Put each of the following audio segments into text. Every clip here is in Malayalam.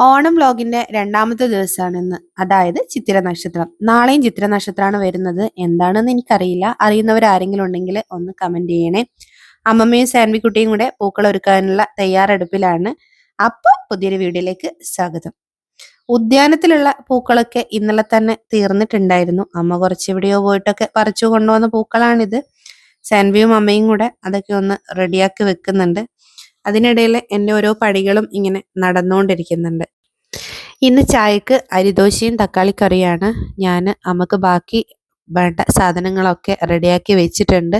ഓണം വ്ലോഗിന്റെ രണ്ടാമത്തെ ദിവസമാണ് ഇന്ന് അതായത് ചിത്തിര നക്ഷത്രം നാളെയും ചിത്തിര നക്ഷത്രമാണ് വരുന്നത്. എന്താണെന്ന് എനിക്കറിയില്ല. അറിയുന്നവർ ആരെങ്കിലും ഉണ്ടെങ്കിൽ ഒന്ന് കമന്റ് ചെയ്യണേ. അമ്മമ്മയും സാൻവിക്കുട്ടിയും കൂടെ പൂക്കൾ ഒരുക്കാനുള്ള തയ്യാറെടുപ്പിലാണ്. അപ്പൊ പുതിയൊരു വീഡിയോയിലേക്ക് സ്വാഗതം. ഉദ്യാനത്തിലുള്ള പൂക്കളൊക്കെ ഇന്നലെ തന്നെ തീർന്നിട്ടുണ്ടായിരുന്നു. അമ്മ കുറച്ച് എവിടെയോ പോയിട്ടൊക്കെ പറിച്ചു കൊണ്ടുവന്ന പൂക്കളാണിത്. സാൻവിയും അമ്മയും കൂടെ അതൊക്കെ ഒന്ന് റെഡിയാക്കി വെക്കുന്നുണ്ട്. അതിനിടയിൽ എന്നെ ഓരോ പടികളും ഇങ്ങനെ നടന്നുകൊണ്ടിരിക്കുന്നുണ്ട് ഇന്ന് ചായക്ക് അരിദോശയും തക്കാളിക്കറിയാണ് ഞാൻ. അമ്മയ്ക്ക് ബാക്കി വേണ്ട സാധനങ്ങളൊക്കെ റെഡിയാക്കി വെച്ചിട്ടുണ്ട്.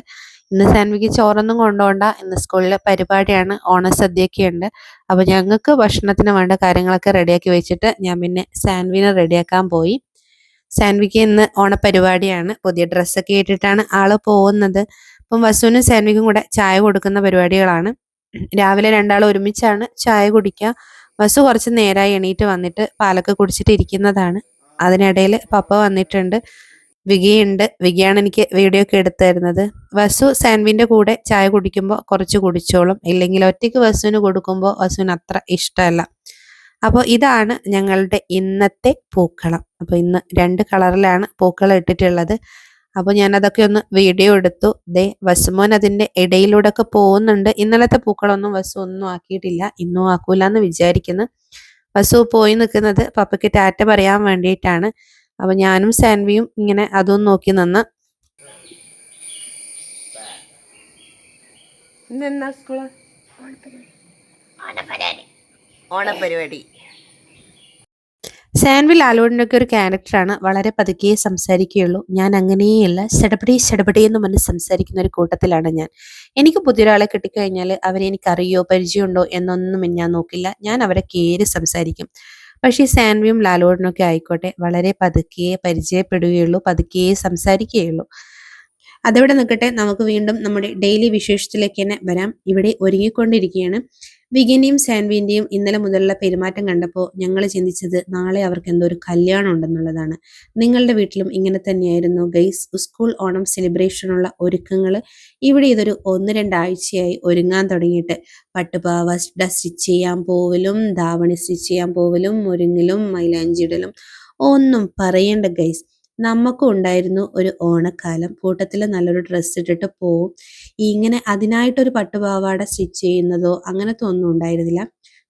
ഇന്ന് സാൻവിക്ക് ചോറൊന്നും കൊണ്ടുപോണ്ട ഇന്ന് സ്കൂളിലെ പരിപാടിയാണ്. ഓണസദ്യയൊക്കെ ഉണ്ട് അപ്പോൾ ഞങ്ങൾക്ക് ഭക്ഷണത്തിന് വേണ്ട കാര്യങ്ങളൊക്കെ റെഡിയാക്കി വെച്ചിട്ട് ഞാൻ പിന്നെ സാൻവിനെ റെഡിയാക്കാൻ പോയി. സാൻവിക്ക് ഇന്ന് ഓണപരിപാടിയാണ്. പുതിയ ഡ്രസ്സൊക്കെ ഇട്ടിട്ടാണ് ആൾ പോകുന്നത്. അപ്പം വസുവിനും സാൻവിക്കും കൂടെ ചായ കൊടുക്കുന്ന പരിപാടികളാണ്. രാവിലെ രണ്ടാളും ഒരുമിച്ചാണ് ചായ കുടിക്കുക. വസു കുറച്ച് നേരമായി എണീറ്റ് വന്നിട്ട് പാലൊക്കെ കുടിച്ചിട്ട് ഇരിക്കുന്നതാണ്. അതിനിടയിൽ പപ്പ വന്നിട്ടുണ്ട്. വികിയുണ്ട് വികിയാണ് എനിക്ക് വീഡിയോ ഒക്കെ എടുത്തു തരുന്നത്. വസു സാൻവിന്റെ കൂടെ ചായ കുടിക്കുമ്പോൾ കുറച്ച് കുടിച്ചോളും. ഇല്ലെങ്കിൽ ഒറ്റയ്ക്ക് വസുവിന് കൊടുക്കുമ്പോൾ വസുവിന് അത്ര ഇഷ്ടമല്ല. അപ്പോൾ ഇതാണ് ഞങ്ങളുടെ ഇന്നത്തെ പൂക്കളം. അപ്പോൾ ഇന്ന് രണ്ട് കളറിലാണ് പൂക്കളം ഇട്ടിട്ടുള്ളത്. അപ്പോൾ ഞാൻ അതൊക്കെ ഒന്ന് വീഡിയോ എടുത്തു. ദേ വസുമോൻ അതിന്റെ ഇടയിലൂടെ ഒക്കെ പോകുന്നുണ്ട്. ഇന്നലത്തെ പൂക്കളൊന്നും വസു ഒന്നും ആക്കിയിട്ടില്ല. ഇന്നും ആക്കൂല എന്ന് വിചാരിക്കുന്നു. വസു പോയി നിൽക്കുന്നത് പപ്പയ്ക്ക് ടാറ്റ പറയാൻ വേണ്ടിയിട്ടാണ്. അപ്പൊ ഞാനും സാൻവിയും ഇങ്ങനെ അതും നോക്കി നിന്ന്. ഓണപരിപാടി. സാൻവി ലാലോടിന്റെ ആലോഡിനൊക്കെ ഒരു ക്യാരക്ടറാണ്. വളരെ പതുക്കെ സംസാരിക്കുകയുള്ളൂ. ഞാൻ അങ്ങനെയല്ല. ചടപടി ചടപടി എന്ന് പറഞ്ഞ് സംസാരിക്കുന്ന ഒരു കൂട്ടത്തിലാണ് ഞാൻ. എനിക്ക് പുതിയൊരാളെ കിട്ടിക്കഴിഞ്ഞാൽ അവരെ എനിക്ക് അറിയോ പരിചയമുണ്ടോ എന്നൊന്നും ഞാൻ നോക്കില്ല. ഞാൻ അവരെ കയറി സംസാരിക്കും. പക്ഷേ സാൻവിയും ലാലോടിനൊക്കെ ആയിക്കോട്ടെ. വളരെ പതുക്കെ പരിചയപ്പെടുകയുള്ളൂ പതുക്കെ സംസാരിക്കുകയുള്ളൂ. അതവിടെ നിൽക്കട്ടെ? നമുക്ക് വീണ്ടും നമ്മുടെ ഡെയിലി വിശേഷത്തിലേക്ക് തന്നെ വരാം. ഇവിടെ ഒരുങ്ങിക്കൊണ്ടിരിക്കുകയാണ്. വിഗിന്റെയും സാൻവിന്റെയും ഇന്നലെ മുതലുള്ള പെരുമാറ്റം കണ്ടപ്പോൾ ഞങ്ങൾ ചിന്തിച്ചത് നാളെ അവർക്ക് എന്തോ ഒരു കല്യാണം ഉണ്ടെന്നുള്ളതാണ്. നിങ്ങളുടെ വീട്ടിലും ഇങ്ങനെ തന്നെയായിരുന്നു. ഗൈസ് സ്കൂൾ ഓണം സെലിബ്രേഷനുള്ള ഒരുക്കങ്ങൾ ഇവിടെ ഇതൊരു ഒന്ന് രണ്ടാഴ്ചയായി ഒരുങ്ങാൻ തുടങ്ങിയിട്ട്. പട്ടുപാവ സ്റ്റിച്ച് ചെയ്യാൻ പോവലും ധാവണി സ്റ്റിച്ച് ചെയ്യാൻ പോവലും ഒരുങ്ങലും മൈലാഞ്ചിടലും ഒന്നും പറയേണ്ട ഗൈസ്. നമുക്കും ഉണ്ടായിരുന്നു ഒരു ഓണക്കാലം. കൂട്ടത്തിൽ നല്ലൊരു ഡ്രസ്സ് ഇട്ടിട്ട് പോവും. ഇങ്ങനെ അതിനായിട്ടൊരു പട്ടുപാവാട സ്റ്റിച്ച് ചെയ്യുന്നതോ അങ്ങനത്തെ ഒന്നും ഉണ്ടായിരുന്നില്ല.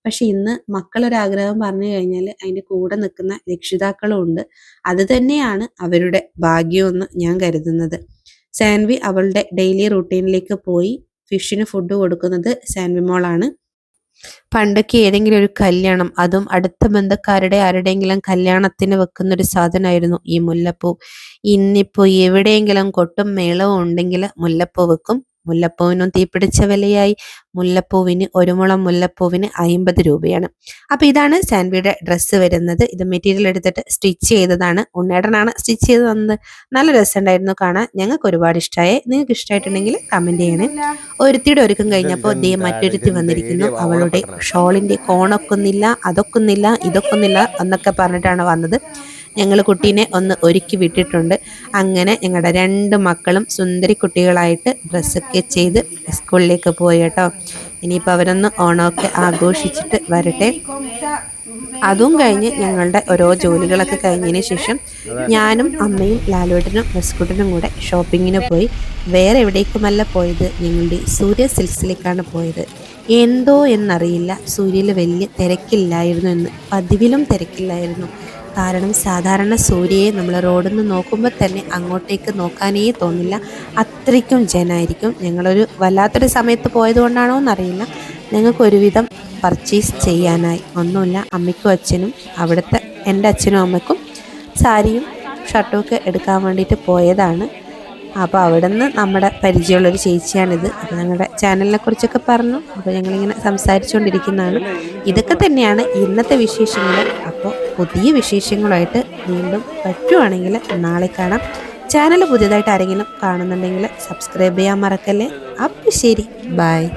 പക്ഷെ ഇന്ന് മക്കളൊരാഗ്രഹം പറഞ്ഞു കഴിഞ്ഞാൽ അതിന്റെ കൂടെ നിൽക്കുന്ന രക്ഷിതാക്കളും ഉണ്ട്. അത് തന്നെയാണ് അവരുടെ ഭാഗ്യമെന്ന് ഞാൻ കരുതുന്നത്. സാൻവി അവളുടെ ഡെയിലി റൂട്ടീനിലേക്ക് പോയി. ഫിഷിന് ഫുഡ് കൊടുക്കുന്നത് സാൻവി മോളാണ്. പണ്ടൊക്കെ ഏതെങ്കിലും ഒരു കല്യാണം അതും അടുത്ത ബന്ധക്കാരുടെ ആരുടെയെങ്കിലും കല്യാണത്തിന് വെക്കുന്ന ഒരു സാധനമായിരുന്നു ഈ മുല്ലപ്പൂ. ഇന്നിപ്പോ എവിടെയെങ്കിലും കൊട്ടും മേളവും ഉണ്ടെങ്കിൽ മുല്ലപ്പൂ വെക്കും. മുല്ലപ്പൂവിനും തീപിടിച്ച വിലയായി. മുല്ലപ്പൂവിന് ഒരു മുളം മുല്ലപ്പൂവിന് അയിമ്പത് രൂപയാണ്. അപ്പൊ ഇതാണ് സാൻവിയുടെ ഡ്രസ്സ് വരുന്നത്. ഇത് മെറ്റീരിയൽ എടുത്തിട്ട് സ്റ്റിച്ച് ചെയ്തതാണ്. ഉണ്ണേടനാണ് സ്റ്റിച്ച് ചെയ്ത് തന്നത്. നല്ല രസമുണ്ടായിരുന്നു കാണാൻ. ഞങ്ങൾക്ക് ഒരുപാട് ഇഷ്ടമായി നിങ്ങൾക്ക് ഇഷ്ടമായിട്ടുണ്ടെങ്കിൽ കമന്റ് ചെയ്യണേ. ഒരുത്തിയുടെ ഒരുക്കം കഴിഞ്ഞപ്പോൾ ദേ മറ്റൊരുത്തി വന്നിരിക്കുന്നു. അവളുടെ ഷോളിന്റെ കോണൊക്കുന്നില്ല അതൊക്കുന്നില്ല ഇതൊക്കുന്നില്ല എന്നൊക്കെ പറഞ്ഞിട്ടാണ് വന്നത്. ഞങ്ങൾ കുട്ടീനെ ഒന്ന് ഒരുക്കി വിട്ടിട്ടുണ്ട്. അങ്ങനെ ഞങ്ങളുടെ രണ്ട് മക്കളും സുന്ദരി കുട്ടികളായിട്ട് ഡ്രസ്സൊക്കെ ചെയ്ത് സ്കൂളിലേക്ക് പോയി കേട്ടോ. ഇനിയിപ്പോൾ അവരൊന്ന് ഓണമൊക്കെ ആഘോഷിച്ചിട്ട് വരട്ടെ. അതും കഴിഞ്ഞ് ഞങ്ങളുടെ ഓരോ ജോലികളൊക്കെ കഴിഞ്ഞതിന് ശേഷം ഞാനും അമ്മയും ലാലുവേട്ടനും ബസ്കുട്ടനും കൂടെ ഷോപ്പിങ്ങിന് പോയി. വേറെ എവിടേക്കുമല്ല പോയത്? ഞങ്ങളുടെ സൂര്യ സിൽസിലേക്കാണ് പോയത്. എന്തോ എന്നറിയില്ല. സൂര്യയിൽ വലിയ തിരക്കില്ലായിരുന്നു എന്ന് പതിവിലും തിരക്കില്ലായിരുന്നു. കാരണം സാധാരണ സൂര്യയെ നമ്മൾ റോഡിൽ നിന്ന് നോക്കുമ്പോൾ തന്നെ അങ്ങോട്ടേക്ക് നോക്കാനേ തോന്നില്ല. അത്രയ്ക്കും ജനായിരിക്കും. ഞങ്ങളൊരു വല്ലാത്തൊരു സമയത്ത് പോയതുകൊണ്ടാണോ എന്നറിയില്ല. ഞങ്ങൾക്ക് ഒരുവിധം പർച്ചേസ് ചെയ്യാനായി. ഒന്നുമില്ല അമ്മയ്ക്കും അച്ഛനും അവിടുത്തെ എന്റെ അച്ഛനും അമ്മയ്ക്കും സാരിയും ഷർട്ടും ഒക്കെ എടുക്കാൻ വേണ്ടിയിട്ട് പോയതാണ്. അപ്പോൾ അവിടെ നിന്ന് നമ്മുടെ പരിചയമുള്ളൊരു ചേച്ചിയാണിത്. അപ്പോൾ ഞങ്ങളുടെ ചാനലിനെ കുറിച്ചൊക്കെ പറഞ്ഞു. അപ്പോൾ ഞങ്ങളിങ്ങനെ സംസാരിച്ചുകൊണ്ടിരിക്കുന്നതാണ്. ഇതൊക്കെ തന്നെയാണ് ഇന്നത്തെ വിശേഷങ്ങൾ. അപ്പോൾ പുതിയ വിശേഷങ്ങളുമായിട്ട് വീണ്ടും പറ്റുവാണെങ്കിൽ നാളെ കാണാം. ചാനൽ പുതിയതായിട്ട് ആരെങ്കിലും കാണുന്നുണ്ടെങ്കിൽ സബ്സ്ക്രൈബ് ചെയ്യാൻ മറക്കല്ലേ? അപ്പം ശരി. ബൈ.